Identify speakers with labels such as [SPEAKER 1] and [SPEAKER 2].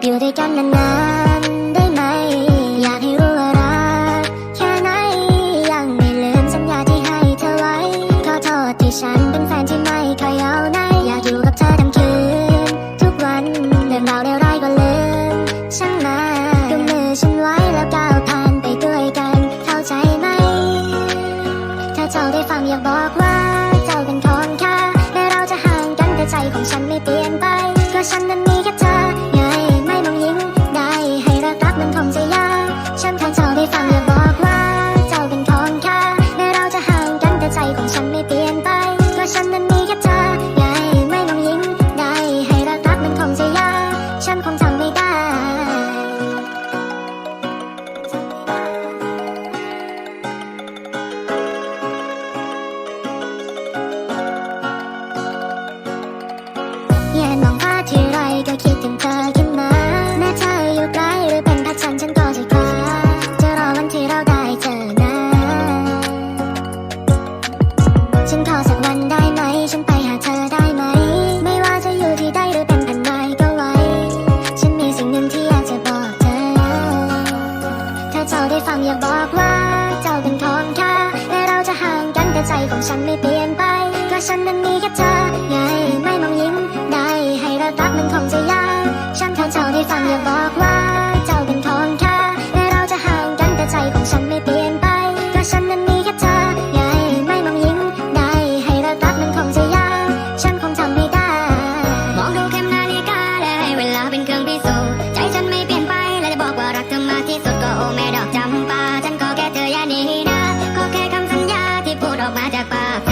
[SPEAKER 1] beauty got na na ฉันขอสักวันได้ไหม ฉันไปหาเธอได้ไหม ไม่ว่าจะอยู่ที่ใดหรือเป็นอันใดก็ไวฉันมีสิ่งหนึ่งที่อยากจะบอกเธอ ถ้าจ้ได้ฟังอย่าบอกว่า เจ้าเป็นของข้าและเราจะห่างกันแต่ใจของฉันไม่เปลี่ยนไป เพ
[SPEAKER 2] ราะฉันนั้น
[SPEAKER 1] มีแค่เธอไงไม่มองยิ้มได้ ให้รารักมันคงจะยาก ฉันถ้าเจ้าได้ฟังอย่าบอกว่า quá đẹp quá.